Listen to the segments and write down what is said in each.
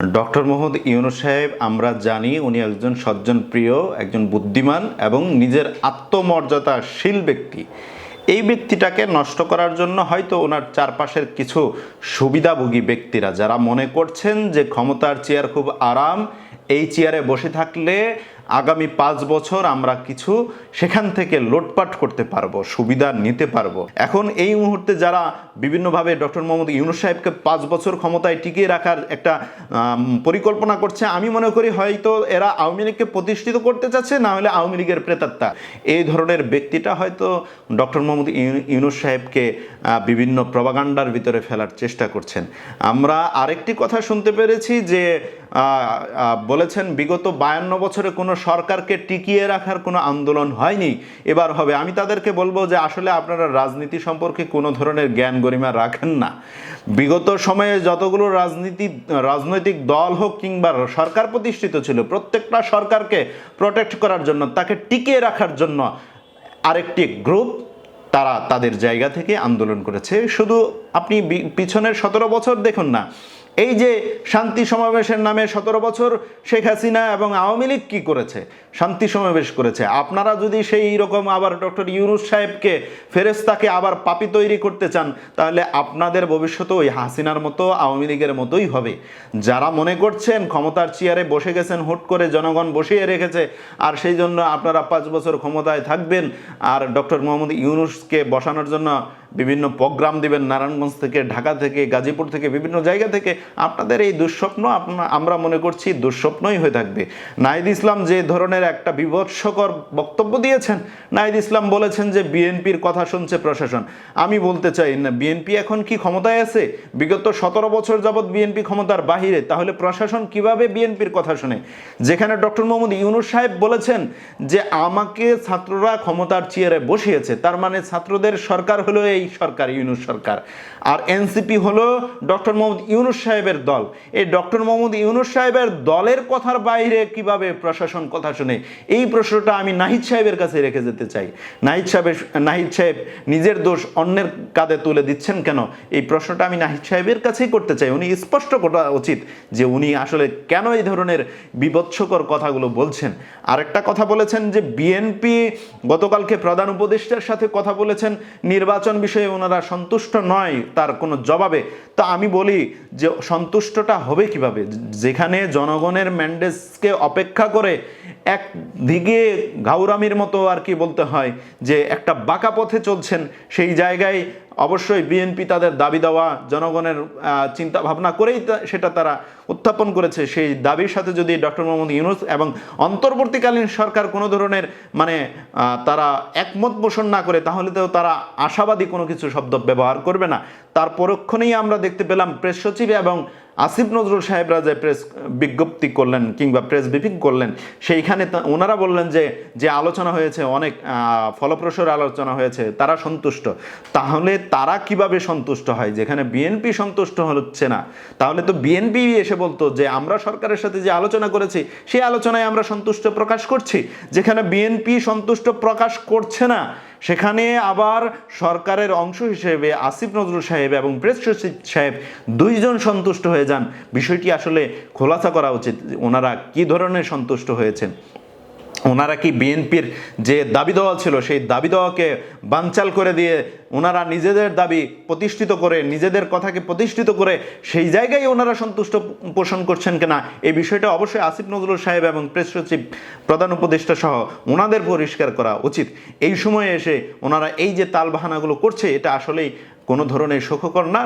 Doctor Mohammad Yunus সাহেব, আমরা জানি উনি একজন সজ্জন প্রিয়, একজন বুদ্ধিমান এবং নিজের আত্মমর্যাদাশীল ব্যক্তি। এই ব্যক্তিটাকে নষ্ট করার জন্য হয়তো ওনার চারপাশের কিছু সুবিধাভোগী ব্যক্তিরা, যারা মনে করছেন যে ক্ষমতার চেয়ার খুব আরাম, এই চেয়ারে বসে থাকলে আগামী পাঁচ বছর আমরা কিছু সেখান থেকে লোটপাট করতে পারব, সুবিধা নিতে পারব। এখন এই মুহূর্তে যারা বিভিন্নভাবে ডক্টর মোহাম্মদ ইউনুস সাহেবকে পাঁচ বছর ক্ষমতায় টিকিয়ে রাখার একটা পরিকল্পনা করছে, আমি মনে করি হয়তো এরা আওয়ামী লীগকে প্রতিষ্ঠিত করতে চাচ্ছে, না হলে আওয়ামী লীগের প্রেতাত্মা। এই ধরনের ব্যক্তিটা হয়তো ডক্টর মোহাম্মদ ইউ- ইউনুস সাহেবকে বিভিন্ন প্রবাগান্ডার ভিতরে ফেলার চেষ্টা করছেন। আমরা আরেকটি কথা শুনতে পেরেছি যে বলেছেন বিগত বায়ান্ন বছরে কোনো সরকারকে টিকিয়ে রাখার কোনো আন্দোলন হয়নি। এবার হবে। আমি তাদেরকে বলব যে আসলে আপনারা রাজনীতি সম্পর্কে কোনো ধরনের জ্ঞান গরিমা রাখেন না। বিগত সময়ে যতগুলো রাজনীতি, রাজনৈতিক দল হোক কিংবা সরকার প্রতিষ্ঠিত ছিল, প্রত্যেকটা সরকারকে প্রোটেক্ট করার জন্য, তাকে টিকিয়ে রাখার জন্য আরেকটি গ্রুপ তারা তাদের জায়গা থেকে আন্দোলন করেছে। শুধু আপনি পিছনের সতেরো বছর দেখুন না এই যে শান্তি সমাবেশের নামে সতেরো বছর শেখ হাসিনা এবং আওয়ামী লীগ কী করেছে? শান্তি সমাবেশ করেছে। আপনারা যদি সেই রকম আবার ডক্টর ইউনুস সাহেবকে ফেরেস্তাকে আবার পাপি তৈরি করতে চান, তাহলে আপনাদের ভবিষ্যতে ওই হাসিনার মতো, আওয়ামী লীগের মতোই হবে। যারা মনে করছেন ক্ষমতার চেয়ারে বসে গেছেন, হুট করে জনগণ বসিয়ে রেখেছে, আর সেই জন্য আপনারা পাঁচ বছর ক্ষমতায় থাকবেন, আর ডক্টর মোহাম্মদ ইউনুসকে বসানোর জন্য বিভিন্ন প্রোগ্রাম দিবেন নারায়ণগঞ্জ থেকে, ঢাকা থেকে, গাজীপুর থেকে, বিভিন্ন জায়গা থেকে। আপনাদের এই দুঃস্বপ্ন আমরা মনে করছি দুঃস্বপ্নই হয়ে থাকবে। নাহিদ ইসলাম যে ধরনের একটা বিভৎসকর বক্তব্য দিয়েছেন, নাহিদ ইসলাম বলেছেন যে বিএনপির কথা শুনছে প্রশাসন। আমি বলতে চাই, না, বিএনপি এখন কি ক্ষমতায় আছে? বিগত সতেরো বছর যাবৎ বিএনপি ক্ষমতার বাহিরে, তাহলে প্রশাসন কীভাবে বিএনপির কথা শুনে? যেখানে ডক্টর মোহাম্মদ ইউনুস সাহেব বলেছেন যে, আমাকে ছাত্ররা ক্ষমতার চেয়ারে বসিয়েছে, তার মানে ছাত্রদের সরকার হলো এই সরকার, ইউনুস সরকার। আর এনসিপি হলো ডক্টর মোহাম্মদ ইউনুস সাহেবের দল। এই ডক্টর মোহাম্মদ ইউনুস সাহেবের দলের কথার বাইরে কীভাবে প্রশাসন কথা শুনে, এই প্রশ্নটা আমি নাহিদ সাহেবের কাছে রেখে যেতে চাই। নাহিদ সাহেবের, নাহিদ সাহেব নিজের দোষ অন্যের কাঁধে তুলে দিচ্ছেন কেন? এই প্রশ্নটা আমি নাহিদ সাহেবের কাছেই করতে চাই। উনি স্পষ্ট করা উচিত যে উনি আসলে কেন এই ধরনের বিভৎসকর কথাগুলো বলছেন। আরেকটা কথা বলেছেন যে বিএনপি গতকালকে প্রধান উপদেষ্টার সাথে কথা বলেছেন, নির্বাচন বিষয়ে ওনারা সন্তুষ্ট নয়, তার কোনো জবাবে। তো আমি বলি যে সন্তুষ্টটা হবে কীভাবে? যেখানে জনগণের ম্যান্ডেসকে অপেক্ষা করে এক একদিকে ঘাউরামির মতো আর কি বলতে হয়, যে একটা বাঁকা পথে চলছেন, সেই জায়গায় অবশ্যই বিএনপি তাদের দাবি দেওয়া জনগণের চিন্তা ভাবনা করেই সেটা তারা উত্থাপন করেছে। সেই দাবির সাথে যদি ডক্টর মোহাম্মদ ইউনুস এবং অন্তর্বর্তীকালীন সরকার কোনো ধরনের মানে তারা একমত পোষণ না করে তাহলে তো তারা আশাবাদী কোনো কিছু শব্দ ব্যবহার করবে না। তার পরক্ষণেই আমরা দেখতে পেলাম প্রেস সচিব এবং আসিফ নজরুল সাহেবরা যে প্রেস বিজ্ঞপ্তি করলেন কিংবা প্রেস ব্রিফিং করলেন সেইখানে ওনারা বললেন যে যে আলোচনা হয়েছে অনেক আহ, ফলপ্রসূ আলোচনা হয়েছে তারা সন্তুষ্ট। তাহলে তারা কীভাবে সন্তুষ্ট হয়? যেখানে বিএনপি সন্তুষ্ট হচ্ছে না। তাহলে তো বিএনপি এসে বলতো যে, আমরা সরকারের সাথে যে আলোচনা করেছি, সেই আলোচনায় আমরা সন্তুষ্ট প্রকাশ করছি। যেখানে বিএনপি সন্তুষ্ট প্রকাশ করছে না, সেখানে আবার সরকারের অংশ হিসেবে আসিফ নজরুল সাহেব এবং প্রেস সচিব সাহেব দুইজন সন্তুষ্ট হয়ে যান। বিষয়টি আসলে খোলাসা করা উচিত ওনারা কি ধরনের সন্তুষ্ট হয়েছেন। ওনারা কি বিএনপির যে দাবি দেওয়া ছিল, সেই দাবি দেওয়াকে বানচাল করে দিয়ে ওনারা নিজেদের দাবি প্রতিষ্ঠিত করে, নিজেদের কথাকে প্রতিষ্ঠিত করে সেই জায়গায় ওনারা সন্তুষ্ট পোষণ করছেন কিনা, এই বিষয়টা অবশ্যই আসিফ নজরুল সাহেব এবং প্রেস সচিব, প্রধান উপদেষ্টা সহ ওনাদের পরিষ্কার করা উচিত। এই সময়ে এসে ওনারা এই যে তালবাহানাগুলো করছে, এটা আসলেই কোনো ধরনের সুখকর না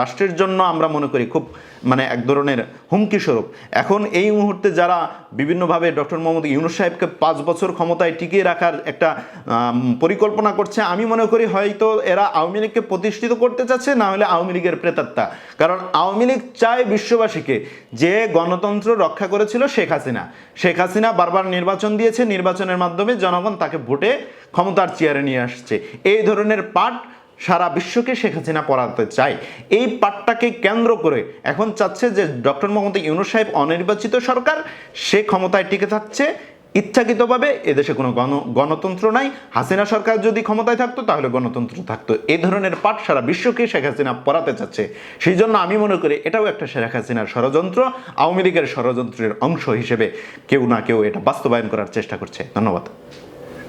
রাষ্ট্রের জন্য আমরা মনে করি খুব মানে এক ধরনের হুমকি স্বরূপ। এখন এই মুহূর্তে যারা বিভিন্নভাবে ডক্টর মোহাম্মদ ইউনুস সাহেবকে পাঁচ বছর ক্ষমতায় টিকিয়ে রাখার একটা পরিকল্পনা করছে, আমি মনে করি হয়তো এরা আওয়ামী লীগকে প্রতিষ্ঠিত করতে চাচ্ছে, না হলে আওয়ামী লীগের প্রেতাত্মা। কারণ আওয়ামী লীগ চায় বিশ্ববাসীকে। যে গণতন্ত্র রক্ষা করেছিল শেখ হাসিনা। শেখ হাসিনা বারবার নির্বাচন দিয়েছে, নির্বাচনের মাধ্যমে জনগণ তাকে ভোটে ক্ষমতার চেয়ারে নিয়ে আসছে। এই ধরনের পাঠ সারা বিশ্বকে শেখ হাসিনা পড়াতে চায়। এই পাঠটাকে কেন্দ্র করে এখন চাচ্ছে যে ডক্টর মোহাম্মদ ইউনুস সাহেব অনির্বাচিত সরকার, সে ক্ষমতায় টিকে থাকছে। ইচ্ছাকৃতভাবে এদেশে কোনো গণ, গণতন্ত্র নাই। হাসিনা সরকার যদি ক্ষমতায় থাকতো, তাহলে গণতন্ত্র থাকতো। এই ধরনের পাঠ সারা বিশ্বকে শেখ হাসিনা পড়াতে চাচ্ছে। সেই জন্য আমি মনে করি এটাও একটা শেখ হাসিনার ষড়যন্ত্র, আওয়ামী লীগের ষড়যন্ত্রের অংশ হিসেবে। কেউ না কেউ এটা বাস্তবায়ন করার চেষ্টা করছে। ধন্যবাদ।